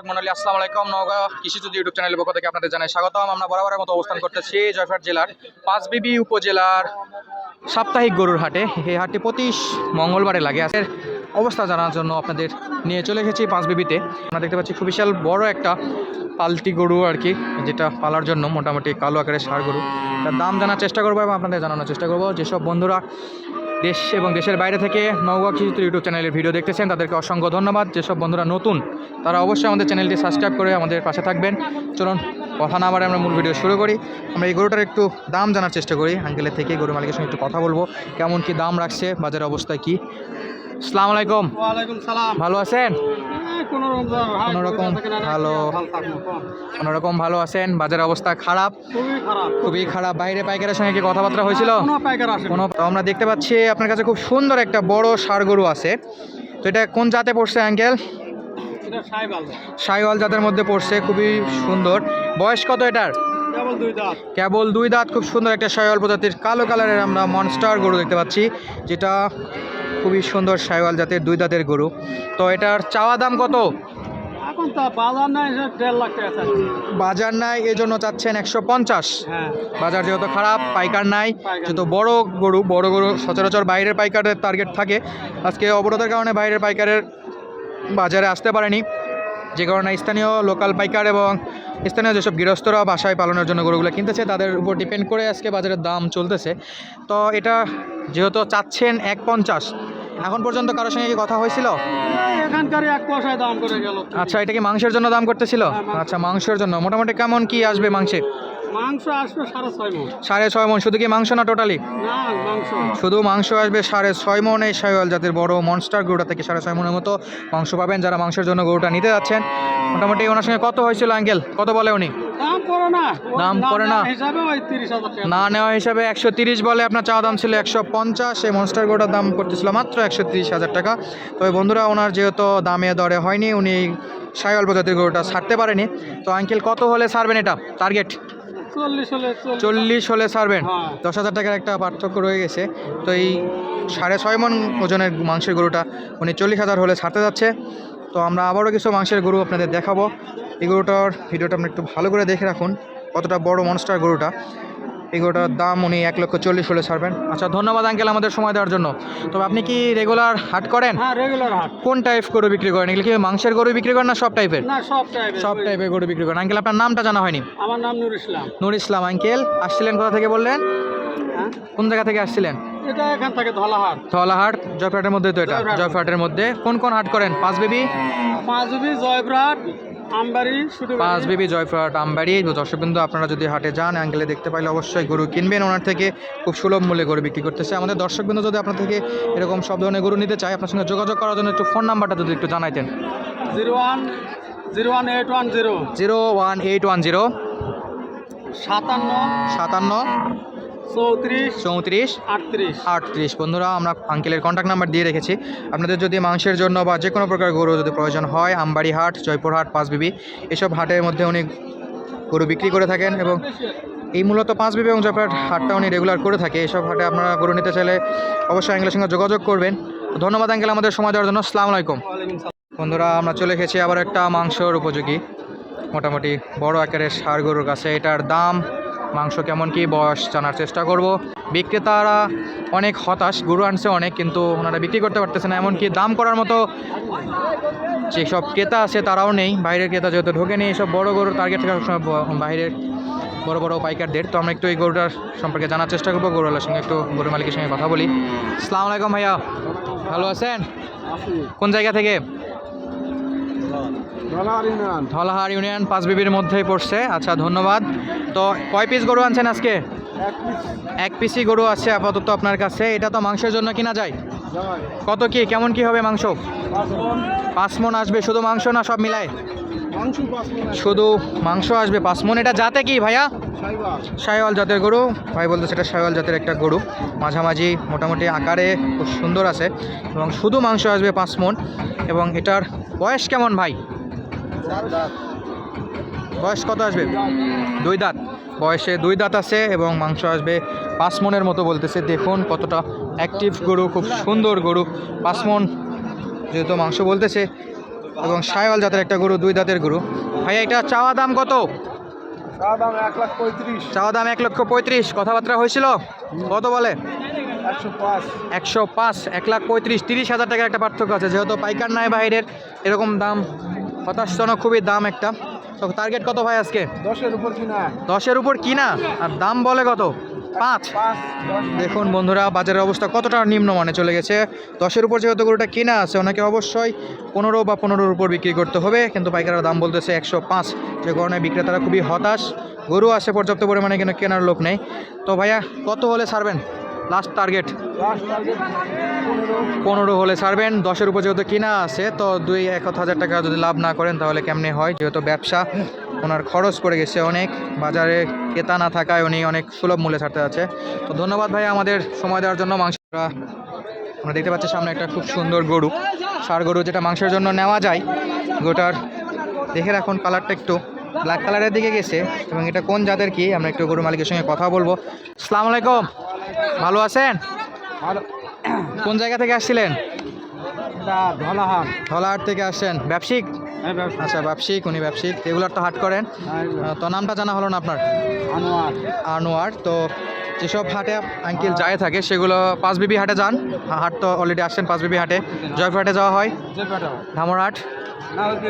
দর্শক মন্ডলী আসসালামু আলাইকুম। নওগাঁ কৃষিযুদ্ধ ইউটিউব চ্যানেলের পক্ষ থেকে আপনাদের জানাই স্বাগতম। আমরা বরাবরের মতো অবস্থান করতেছি জয়ফাট জেলার পাঁচবিবি উপজেলার সাপ্তাহিক গরুর হাটে। এই হাটটি প্রতি মঙ্গলবারে লাগে। আজকের অবস্থা জানার জন্য আপনাদের নিয়ে চলে এসেছি পাঁচবিবিতে। আমরা দেখতে পাচ্ছি খুব বিশাল বড় একটা পালটি গরু আর কি, যেটা পালার জন্য মোটামুটি কালো আকারের সার গরু। তার দাম জানার চেষ্টা করব এবং আপনাদের জানানোর চেষ্টা করব। যেসব বন্ধুরা দেশ এবং দেশের বাইরে থেকে নওগাঁ কৃষি ইউটিউব চ্যানেলের ভিডিও দেখতেছেন, তাদেরকে অসংখ্য ধন্যবাদ। যেসব বন্ধুরা নতুন, তারা অবশ্যই আমাদের চ্যানেলটি সাবস্ক্রাইব করে আমাদের পাশে থাকবেন। চলুন, কথা না বারে আমরা মূল ভিডিও শুরু করি। আমরা এই গরুটার একটু দাম জানার চেষ্টা করি। আঙ্কেলের থেকে গরু মালিকের সঙ্গে একটু কথা বলব। কেমন কি দাম রাখছে, বাজারের অবস্থায় কি? আসসালামু আলাইকুম। সালাম। ভালো আছেন? কোনো কোনো রকম ভালো। কোনো ভালো আছেন? বাজারের অবস্থা খারাপ? খুবই খারাপ। বাইরে পাইকারের সঙ্গে কি কথাবার্তা হয়েছিল? কোনো আমরা দেখতে পাচ্ছি আপনার কাছে খুব সুন্দর একটা বড় ষাড় গরু আছে। তো এটা কোন জাতে পড়ছে আঙ্কেল? সাইওয়াল জাতের মধ্যে পড়ছে খুবই সুন্দর। বয়স কত এটার? কেবল দুই দাঁত। কেবল দুই দাঁত খুব সুন্দর একটা সাইওয়াল প্রজাতির কালো কালারের আমরা মনস্টার গরু দেখতে পাচ্ছি যেটা খুবই সুন্দর সাইওয়াল জাতের দুই দাঁতের গরু। তো এটার চাওয়া দাম কত? এখন তা বাজার নাই সে দেড় লাখ টাকা চাচ্ছি। বাজার নাই এই জন্য চাচ্ছেন একশো পঞ্চাশ। হ্যাঁ। বাজার যেহেতু খারাপ পাইকার নাই যেহেতু বড় গরু বড় গরু সচরাচর বাইরের পাইকারের টার্গেট থাকে। আজকে অবরোধের কারণে বাইরের পাইকারের বাজারে আসতে পারেনি। যে কারণে স্থানীয় লোকাল পাইকার এবং স্থানীয় যেসব গৃহস্থরা বাসায় পালনের জন্য গরুগুলো কিনতেছে তাদের উপর ডিপেন্ড করে আজকে বাজারের দাম চলতেছে। তো এটা যেহেতু চাচ্ছেন এক পঞ্চাশ এখন পর্যন্ত কারোর সঙ্গে কি কথা হয়েছিল? এখানকার এক পয়সায় দাম করে গেল। আচ্ছা এটা কি মাংসের জন্য দাম করতেছিল? হ্যাঁ, আচ্ছা মাংসের জন্য। মোটামুটি কেমন কি আসবে মাংসে? মাংস আসবে সাড়ে ছয় মন। সাড়ে ছয় মন শুধু কি মাংস না টোটালি? শুধু মাংস আসবে সাড়ে ছয় মন এই সাইওয়াল জাতের বড় মনস্টার গরুটা থেকে সাড়ে ছয় মনের মতো মাংস পাবেন যারা মাংসের জন্য গরুটা নিতে যাচ্ছেন। মোটামুটি ওনার সঙ্গে কত হয়েছিল আঙ্কেল? কত বলে উনি? দাম করে না। না? নেওয়া হিসাবে একশো তিরিশ বলে আপনার চাওয়া দাম ছিল একশো পঞ্চাশ এই মনস্টার গরুটার দাম করতেছিল মাত্র একশো তিরিশ হাজার টাকা। তবে বন্ধুরা ওনার যেহেতু দামে দরে হয়নি উনি সাইওয়াল প্রজাতির গরুটা ছাড়তে পারেনি। তো আঙ্কেল কত হলে ছাড়বেন এটা? টার্গেট? চল্লিশ হলে সারবেন ছাড়বেন। হ্যাঁ। দশ হাজার টাকার একটা পার্থক্য রয়ে গেছে। তো এই সাড়ে ছয় মন ওজনের মাংসের গরুটা উনি চল্লিশ হাজার হলে ছাড়তে যাচ্ছে। তো আমরা আবারও কিছু মাংসের গরু আপনাদের দেখাবো। এই গরুটার ভিডিওটা আপনি একটু ভালো করে দেখে রাখুন কতটা বড় মনস্টার গরুটা। এই গরুটার দাম উনি এক লক্ষ চল্লিশ হলে ছাড়বেন। আচ্ছা ধন্যবাদ আঙ্কেল আমাদের সময় দেওয়ার জন্য। তবে আপনি কি রেগুলার হাট করেন? হ্যাঁ রেগুলার হাট। কোন টাইপ গরু বিক্রি করেন? এগুলো কি মাংসের গরু বিক্রি করেন না সব টাইপের না সব টাইপের সব টাইপের গরু বিক্রি করেন। আঙ্কেল আপনার নামটা জানা হয়নি? আমার নাম নুর ইসলাম। নুর ইসলাম আঙ্কেল আসছিলেন কোথা থেকে বললেন? হ্যাঁ? কোন জায়গা থেকে আসছিলেন? এটা এখান থেকে ধলাহাট। ধলাহাট জয়ফ্রাটের মধ্যে তো এটা। জয়ফ্রাট। জয়ফ্রাটের মধ্যে। কোন কোন হাট করেন? পাঁচ বেবি? পাঁচ আমবাড়ি শুধু পাঁচ বেবি জয়ফ্রাট আমবাড়ি। দর্শকবৃন্দ আপনারা যদি হাটে যান অ্যাঙ্গেলে দেখতে পাইলে অবশ্যই গরু কিনবেন। ওনার থেকে খুব সুলভ মূল্যে গরু বিক্রি করতেছে। আমাদের দর্শকবৃন্দ যদি আপনার থেকে এরকম সব ধরনের গরু নিতে চায় আপনার সঙ্গে যোগাযোগ করার জন্য একটু ফোন নাম্বারটা যদি একটু জানাইতেন। Zero one zero one eight one zero. Zero one eight one zero সাতান্ন। সাতান্ন চৌত্রিশ চৌত্রিশ আটত্রিশ। আটত্রিশ। বন্ধুরা আমরা আঙ্কেলের কন্ট্যাক্ট নাম্বার দিয়ে রেখেছি। আপনাদের যদি মাংসের জন্য বা যে কোনো প্রকার গরু যদি প্রয়োজন হয় আমবাড়ি হাট জয়পুর হাট পাঁচবিবি এসব হাটের মধ্যে উনি গরু বিক্রি করে থাকেন এবং এই মূলত পাঁচবিবি এবং জয়পুর হাটটা উনি রেগুলার করে থাকে। এসব হাটে আপনারা গরু নিতে চাইলে অবশ্যই আঙ্কেলের সঙ্গে যোগাযোগ করবেন। ধন্যবাদ আঙ্কেল আমাদের সময় দেওয়ার জন্য। আসসালামু আলাইকুম। বন্ধুরা আমরা চলে এসেছি আবার একটা মাংসর উপযোগী মোটামুটি বড় আকারের ষাড় গরুর কাছে। এটার দাম মাংস কেমন কি বয়স জানার চেষ্টা করব। বিক্রেতারা অনেক হতাশ, গরু আনছে অনেক, কিন্তু ওনারা বিক্রি করতে পারতেছে না। এমনকি দাম করার মতো যেসব ক্রেতা আছে তারাও নেই। বাইরের ক্রেতা যেহেতু ঢোকে নেই এসব বড় গরুর টার্গেট থাকে সবসময় বাইরের বড় বড় পাইকারদের। তো আমরা একটু এই গরুটার সম্পর্কে জানার চেষ্টা করব, গরুওয়ালার সঙ্গে একটু গরু মালিকের সঙ্গে কথা বলি। আসসালামু আলাইকুম ভাইয়া। ভালো আছেন? কোন জায়গা থেকে? ধলাহার ইউনিয়ন পাঁচ বিবির মধ্যেই পড়ছে। আচ্ছা ধন্যবাদ। তো কয় পিস গরু আনছেন আজকে? এক পিসি গরু আছে আপাতত আপনার কাছে। এটা তো মাংসের জন্য কিনা যায়? কত কি? কেমন কি হবে মাংস? পাঁচ মন। আসবে। শুধু মাংস না সব মিলায়? শুধু মাংস আসবে পাঁচ মন। এটা জাতে কি ভাইয়া? সাইওয়াল জাতের গরু। ভাই বলতে সেটা সাইওয়াল জাতের একটা গরু। মাঝামাঝি মোটামুটি আকারে খুব সুন্দর আছে। এবং শুধু মাংস আসবে পাঁচ মন। এবং এটার বয়স কেমন ভাই? বয়স কত আসবে? দুই দাঁত। বয়সে দুই দাঁত আছে এবং মাংস আসবে পাঁচ মনের মতো বলতেছে। দেখুন কতটা অ্যাক্টিভ গরু খুব সুন্দর গরু। পাঁচ মন যেহেতু মাংস বলতেছে এবং সায়ল জাতের একটা গরু দুই দাঁতের গরু। ভাইয়া এটা চাওয়া দাম কত? চাওয়া দাম এক লক্ষ পঁয়ত্রিশ। কথাবার্তা হয়েছিল? কত বলে? একশো একশো পাঁচ এক লাখ পঁয়ত্রিশ। তিরিশ হাজার টাকার একটা পার্থক্য আছে। যেহেতু পাইকার নাই বাইরের এরকম দাম হতাশজনক খুবই দাম একটা। তো টার্গেট কত ভাই আজকে? দশের উপর কিনা। দশের উপর কিনা? আর দাম বলে কত? পাঁচ। দেখুন বন্ধুরা বাজারের অবস্থা কতটা নিম্নমানে চলে গেছে। দশের উপর যেহেতু গরুটা কিনা আছে ওনাকে অবশ্যই পনেরো বা পনেরোর উপর বিক্রি করতে হবে। কিন্তু পাইকারের দাম বলতেছে একশো পাঁচ। যে কারণে বিক্রেতারা খুবই হতাশ। গরু আছে পর্যাপ্ত পরিমাণে কিন্তু কেনার লোক নেই। তো ভাইয়া কত হলে ছাড়বেন? লাস্ট টার্গেট পনেরো হলে ছাড়বেন, দশের উপর যেহেতু কিনা আছে, তো দুই এক হাজার টাকা যদি লাভ না করেন তাহলে কেমনে হয়? যেহেতু ব্যবসা, ওনার খরচ পড়ে গেছে অনেক, বাজারে ক্রেতা না থাকায় উনি অনেক সুলভ মূল্যে ছাড়তে যাচ্ছে তো ধন্যবাদ ভাই আমাদের সময় দেওয়ার জন্য, মাংস আমরা দেখতে পাচ্ছি সামনে একটা খুব সুন্দর গরু। সার গরু যেটা মাংসের জন্য নেওয়া যায়, গরুটার দেখে রাখুন কালারটা একটু। ব্ল্যাক কালারের দিকে গেছে, এবং এটা কোন জাতের কি, আমরা একটু গরু মালিকের সঙ্গে কথা বলব। আসসালামু আলাইকুম। ভালো আছেন? ভালো। কোন জায়গা থেকে আসছিলেন? ধলাহাট। ধলাহাট থেকে আসছেন। ব্যবসায়িক? হ্যাঁ আচ্ছা ব্যবসায়িক উনি ব্যবসায়িক। রেগুলার তো হাট করেন তো নামটা জানা হলো না আপনার? আনোয়ার। আনোয়ার। তো যেসব হাটে আঙ্কেল যায় থাকে সেগুলো পাঁচ বিবি হাটে যান। হাট তো অলরেডি আসছেন পাঁচ বিবি হাটে জয়পুরহাটে যাওয়া হয়? যে পেটা ধামরহাট?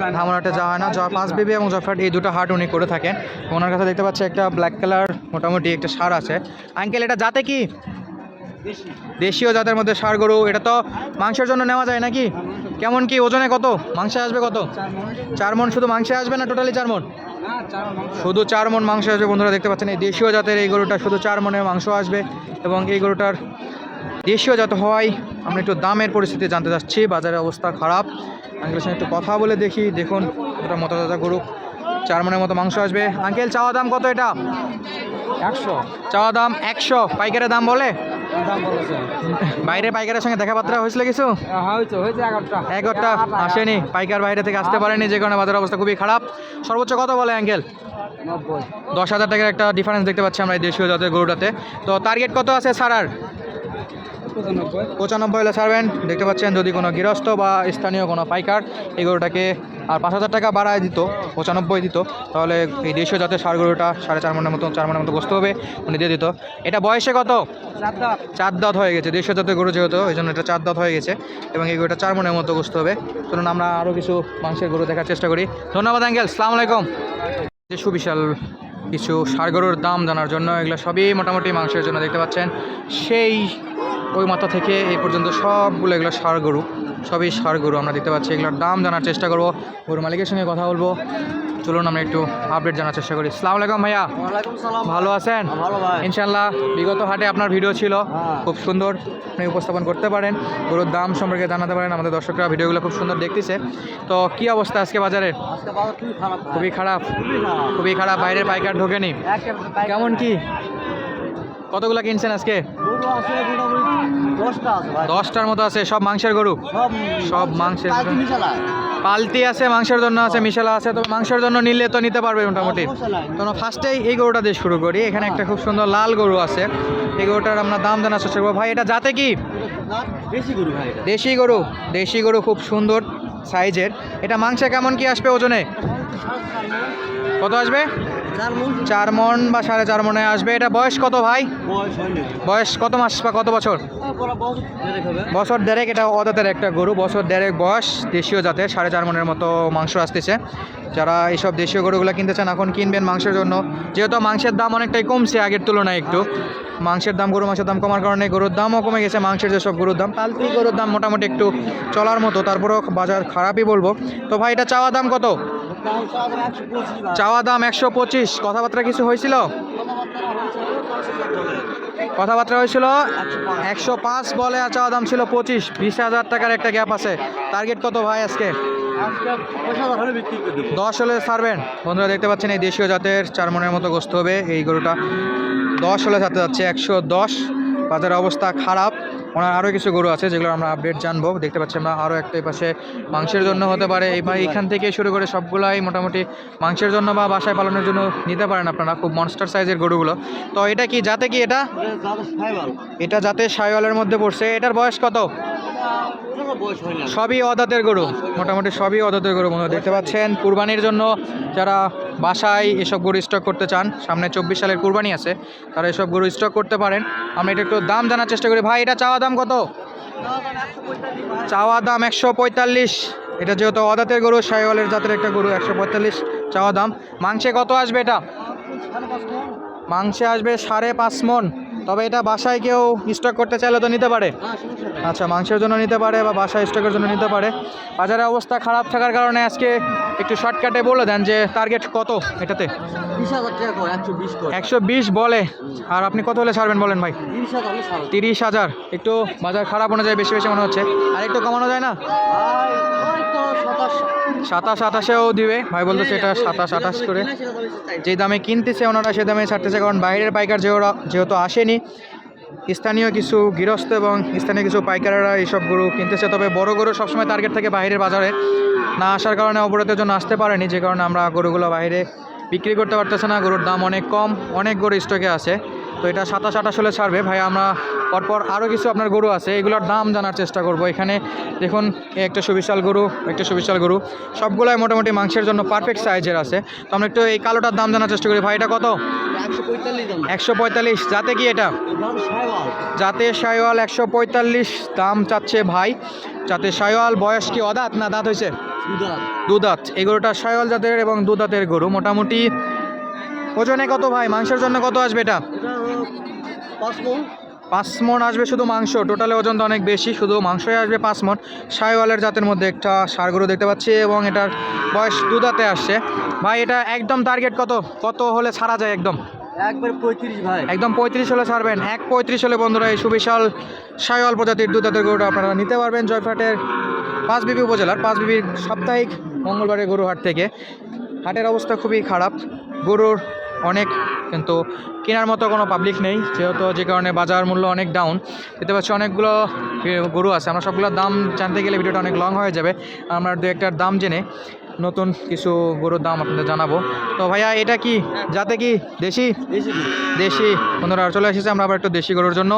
যান যাওয়া না। জয় পাঁচ বিবি এবং জয়পুরহাট এই দুটো হাট উনি করে থাকেন। ওনার কাছে দেখতে পাচ্ছি একটা ব্ল্যাক কালার মোটামুটি একটা সার আছে। আঙ্কেল, এটা যাতে কি? দেশীয় জাতের মধ্যে সার গরু। এটা তো মাংসের জন্য নেওয়া যায় নাকি? কেমন কি? ওজনে কত? মাংসে আসবে কত? চার মন। শুধু মাংসে আসবে না টোটালি চার মন? শুধু চার মন মাংস আসবে বন্ধুরা, দেখতে পাচ্ছেন এই দেশীয় জাতের এই গরুটা শুধু চার মনের মাংস আসবে এবং এই গরুটার দেশীয় জাত হওয়ায় আমরা একটু দামের পরিস্থিতি জানতে চাচ্ছি। বাজারের অবস্থা খারাপ। আঙ্কেলের সঙ্গে একটু কথা বলে দেখি দেখুন ওটা মোটা গরু চার মনের মতো মাংস আসবে। আঙ্কেল চাওয়া দাম কত এটা? একশো। চাওয়া দাম একশো। পাইকারের দাম বলে? বাইরে পাইকারের সঙ্গে দেখা হয়েছিল কিছু? হ্যাঁ, এগারোটা। আসেনি। পাইকার বাইরে থেকে আসতে পারেনি যে কারণে বাজারের অবস্থা খুবই খারাপ। সর্বোচ্চ কত বলে অ্যাঙ্কেল দশ হাজার টাকার একটা ডিফারেন্স দেখতে পাচ্ছি আমরা এই দেশীয় জাতের গরুটাতে। তো টার্গেট কত আছে ছাড়ার পঁচানব্বই। হলে ছাড়বেন। দেখতে পাচ্ছেন যদি কোনো গৃহস্থ বা স্থানীয় কোনো পাইকার এই গরুটাকে আর পাঁচ হাজার টাকা বাড়ায় দিত পঁচানব্বই দিত তাহলে এই দেশীয় জাতের সার গরুটা সাড়ে চার মনের মতো চার মনের মতো বসতে হবে উনি দিয়ে দিত। এটা বয়সে কত? চার দাঁত। চার দাঁত হয়ে গেছে দেশীয় জাতের গরু যেহেতু ওই জন্য এটা চার দাঁত হয়ে গেছে এবং এই গরুটা চার মনের মতো বসতে হবে। চলুন আমরা আরও কিছু মাংসের গরু দেখার চেষ্টা করি। ধন্যবাদ আঙ্কেল। সালাম আলাইকুম। যে সুবিশাল কিছু ষাড় গরুর দাম জানার জন্য এগুলো সবই মোটামুটি মাংসের জন্য দেখতে পাচ্ছেন। সেই ওই মাথা থেকে এই পর্যন্ত সবগুলো এগুলো ষাড় গরু সবই ষাড় গরু আমরা দেখতে পাচ্ছি। এগুলোর দাম জানার চেষ্টা করব। গরু মালিকের সঙ্গে কথা বলব। চলুন আমরা একটু আপডেট জানার চেষ্টা করি। সালাম আলাইকুম ভাইয়া। ভালো আছেন? ইনশাল্লাহ বিগত হাটে আপনার ভিডিও ছিল। হ্যাঁ। খুব সুন্দর আপনি উপস্থাপন করতে পারেন। গরুর দাম সম্পর্কে জানাতে পারেন। আমাদের দর্শকরা ভিডিওগুলো খুব সুন্দর দেখতেছে। তো কি অবস্থা আজকে বাজারে? খুবই খারাপ খুবই খারাপ। বাইরের পাইকার ঢোকেনি? কেমন কি? কতগুলো কিনছেন আজকে? দশটার মতো আছে সব মাংসের গরু? সব মাংসের পালতি আছে মাংসের জন্য আছে মিশালা আছে তো মাংসের জন্য নিলে তো নিতে পারবে মোটামুটি। তো ফার্স্টেই এই গরুটা দিয়ে শুরু করি। এখানে একটা খুব সুন্দর লাল গরু আছে। এই গরুটার আমরা দাম জানার চেষ্টা করব। ভাই এটা যাতে কি? দেশি গরু দেশি গরু। খুব সুন্দর সাইজের। এটা মাংসে কেমন কি আসবে ওজনে? কত আসবে? চার মন বা সাড়ে চার মনে আসবে। এটা বয়স কত ভাই? বয়স কত মাস বা কত বছর? বছর দেড়েক এটা অদাতের একটা গরু। বছর দেড়েক বয়স দেশীয় জাতের সাড়ে চার মনের মতো মাংস আসতেছে। যারা এইসব দেশীয় গরুগুলো কিনতে চান এখন কিনবেন মাংসের জন্য। যেহেতু মাংসের দাম অনেকটাই কমছে আগের তুলনায় একটু। মাংসের দাম গরু মাংসের দাম কমার কারণে গরুর দামও কমে গেছে। মাংসের যেসব গরুর দাম পালতি গরুর দাম মোটামুটি একটু চলার মতো। তারপরেও বাজার খারাপই বলব। তো ভাই এটা চাওয়া দাম কত? চাওয়া দাম একশো পঁচিশ। কথাবার্তা কিছু হয়েছিল? কথাবার্তা হয়েছিল একশো পাঁচ বলে চাওয়া দাম ছিল পঁচিশ। বিশ হাজার টাকার একটা গ্যাপ আছে। টার্গেট কত ভাই আজকে? দশ হলে ছাড়বেন। বন্ধুরা, দেখতে পাচ্ছেন এই দেশীয় জাতের চার মনের মতো গোস্ত হবে। এই গরুটা দশ হলে ছাড়তে যাচ্ছে একশো দশ। বাজারের অবস্থা খারাপ। ওনার আরও কিছু গরু আছে যেগুলো আমরা আপডেট জানব। দেখতে পাচ্ছি আমরা আরও একটা এই পাশে মাংসের জন্য হতে পারে। এবার এখান থেকে শুরু করে সবগুলাই মোটামুটি মাংসের জন্য বা বাসায় পালনের জন্য নিতে পারেন আপনারা খুব মনস্টার সাইজের গরুগুলো। তো এটা কি যাতে কি এটা? এটা যাতে সাইওয়ালের মধ্যে পড়ছে। এটার বয়স কত? সবই অদাতের গরু, মোটামুটি সবই অদাতের গরু বন্ধুরা। দেখতে পাচ্ছেন, কুরবানির জন্য যারা বাসায় এসব গরু স্টক করতে চান, সামনে চব্বিশ সালের কুরবানি আছে, তারা এসব গরু স্টক করতে পারেন। আমরা এটা একটু দাম জানার চেষ্টা করি। ভাই, এটা চাওয়া দাম কত? চাওয়া দাম একশো পঁয়তাল্লিশ। এটা যেহেতু অদাতের গরু, সাইওয়ালের জাতের একটা গরু, একশো পঁয়তাল্লিশ চাওয়া দাম। মাংসে কত আসবে এটা? মাংসে আসবে সাড়ে পাঁচ মন তবে এটা বাসায় কেউ স্টক করতে চাইলে তো নিতে পারে। আচ্ছা মাংসের জন্য নিতে পারে বা বাসায় স্টকের জন্য নিতে পারে। বাজারের অবস্থা খারাপ থাকার কারণে আজকে একটু শর্টকাটে বলে দেন যে টার্গেট কত এটাতে? একশো বিশ বলে। আর আপনি কত হলে ছাড়বেন বলেন ভাই? তিরিশ হাজার তিরিশ হাজার। একটু বাজার খারাপ অনুযায়ী বেশি বেশি মনে হচ্ছে। আর একটু কমানো যায় না? সাতাশ। আঠাশেও দিবে। ভাই বলতেছে এটা সাতাশ আঠাশ করে। যে দামে কিনতেছে ওনারা সে দামে ছাড়তেছে কারণ বাইরের পাইকার যেহেতু আসেনি স্থানীয় কিছু গৃহস্থ এবং স্থানীয় কিছু পাইকাররা এইসব গরু কিনতেছে। তবে বড় গরু সবসময় টার্গেট থাকে বাইরের বাজারে। না আসার কারণে অবরোধের জন্য আসতে পারেনি যে কারণে আমরা গরুগুলো বাইরে বিক্রি করতে পারতেছে না। গরুর দাম অনেক কম অনেক গরু স্টকে আছে। তো এটা সাতাশ আঠাশ হলে ছাড়বে। ভাই আমরা পরপর আরও কিছু আপনার গরু আছে, এগুলোর দাম জানার চেষ্টা করব। এখানে দেখুন একটা সুবিশাল গরু, একটা সুবিশাল গরু। সবগুলাই মোটামুটি মাংসের জন্য পারফেক্ট সাইজের আছে। তো আমরা একটু এই কালোটার দাম জানার চেষ্টা করি। ভাই, এটা কত? একশো পঁয়তাল্লিশ। যাতে কি এটা? যাতে সাইওয়াল একশো পঁয়তাল্লিশ দাম চাচ্ছে ভাই। যাতে সাইওয়াল বয়স কি অদাঁত না দাঁত হয়েছে? দুদাঁত। এই গরুটা সাইওয়াল জাতের এবং দুদাঁতের গরু। মোটামুটি ওজনে কত ভাই? মাংসের জন্য কত আসবে এটা? পাঁচ মন আসবে শুধু মাংস। টোটালে ওজন তো অনেক বেশি শুধু মাংসই আসবে পাঁচ মন সাইওয়ালের জাতের মধ্যে একটা সার গরু দেখতে পাচ্ছি এবং এটার বয়স দুদাতে আসছে। ভাই এটা একদম টার্গেট কত? কত হলে ছাড়া যায় একদম? একবার পঁয়ত্রিশ ভাই। একদম পঁয়ত্রিশ হলে ছাড়বেন। এক পঁয়ত্রিশ হলে বন্ধুরা এই সুবিশাল সাইওয়াল প্রজাতির দুধাতের গরুটা আপনারা নিতে পারবেন জয়ফাটের পাঁচ পাঁচবিবি উপজেলার পাঁচ পাঁচবিবির সাপ্তাহিক মঙ্গলবারের গরু হাট থেকে। হাটের অবস্থা খুবই খারাপ। গরুর অনেক কিন্তু কেনার মতো কোনো পাবলিক নেই যেহেতু যে কারণে বাজার মূল্য অনেক ডাউন দেখতে পাচ্ছি অনেকগুলো গরু আছে। আমরা সবগুলোর দাম জানতে গেলে ভিডিওটা অনেক লং হয়ে যাবে। আমরা দু একটার দাম জেনে নতুন কিছু গরুর দাম আপনাদের জানাব। তো ভাইয়া এটা কি? যাতে কি দেশি? দেশি বন্ধুরা চলে এসেছে আমরা আবার একটু দেশি গরুর জন্য।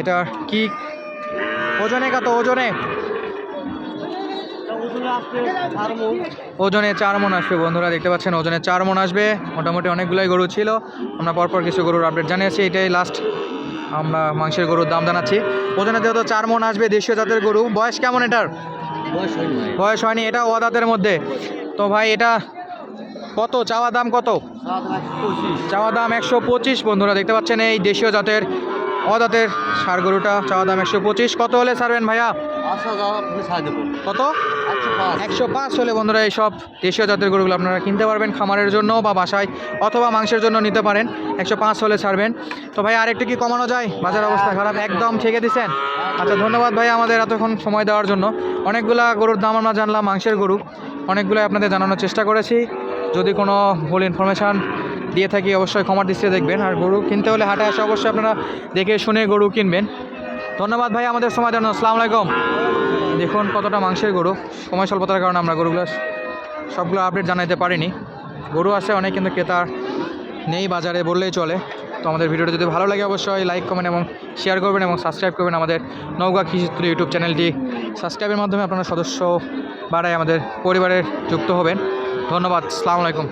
এটা কি? ওজনে কত? ওজনে? ওজনে চার মন আসবে বন্ধুরা দেখতে পাচ্ছেন ওজনে চার মন আসবে। মোটামুটি অনেকগুলোই গরু ছিল। আমরা পরপর কিছু গরুর আপডেট জানিয়েছি এটাই লাস্ট আমরা মাংসের গরুর দাম জানাচ্ছি। ওজনে যেহেতু চার মন আসবে দেশীয় জাতের গরু বয়স কেমন এটার? বয়স হয়নি ভাই। বয়স হয়নি এটা ওদাতের মধ্যে। তো ভাই এটা কত? চাওয়া দাম কত? চাওয়া দাম একশো পঁচিশ বন্ধুরা দেখতে পাচ্ছেন এই দেশীয় জাতের অদাতের সার গরুটা চাওয়া দাম একশো পঁচিশ। কত হলে ছাড়বেন ভাইয়া? পাঁচ হাজার আপনি ছাড় দেবো। কত? একশো পাঁচ। হলে বন্ধুরা এই সব দেশীয় জাতের গরুগুলো আপনারা কিনতে পারবেন খামারের জন্য বা বাসায় অথবা মাংসের জন্য নিতে পারেন। একশো পাঁচ হলে ছাড়বেন। তো ভাই আরেকটু কি কমানো যায়? বাজার অবস্থা খারাপ একদম ঠেকে দিচ্ছেন আচ্ছা ধন্যবাদ ভাই আমাদের এতক্ষণ সময় দেওয়ার জন্য। অনেকগুলা গরুর দাম আমরা জানলাম মাংসের গরু। অনেকগুলো আপনাদের জানানোর চেষ্টা করেছি। যদি কোনো ভুল ইনফরমেশান দিয়ে থাকি অবশ্যই ক্ষমার দৃষ্টিতে দেখবেন। আর গরু কিনতে হলে হাটে আসে অবশ্যই আপনারা দেখে শুনে গরু কিনবেন। ধন্যবাদ ভাই, আমাদের সময় জন্য। আসসালামু আলাইকুম। দেখুন কতটা মাংসের গরু। সময় স্বল্পতার কারণে আমরা গরুগুলো সবগুলো আপডেট জানাইতে পারিনি। গরু আছে, অনেক কিন্তু ক্রেতা নেই বাজারে বললেই চলে। তো আমাদের ভিডিওটা যদি ভালো লাগে অবশ্যই লাইক কমেন্ট এবং শেয়ার করবেন এবং সাবস্ক্রাইব করবেন আমাদের নৌকা কৃষিত্র ইউটিউব চ্যানেলটি। সাবস্ক্রাইবের মাধ্যমে আপনারা সদস্য বাড়ায় আমাদের পরিবারের যুক্ত হবেন। ধন্যবাদ। আসসালামু আলাইকুম।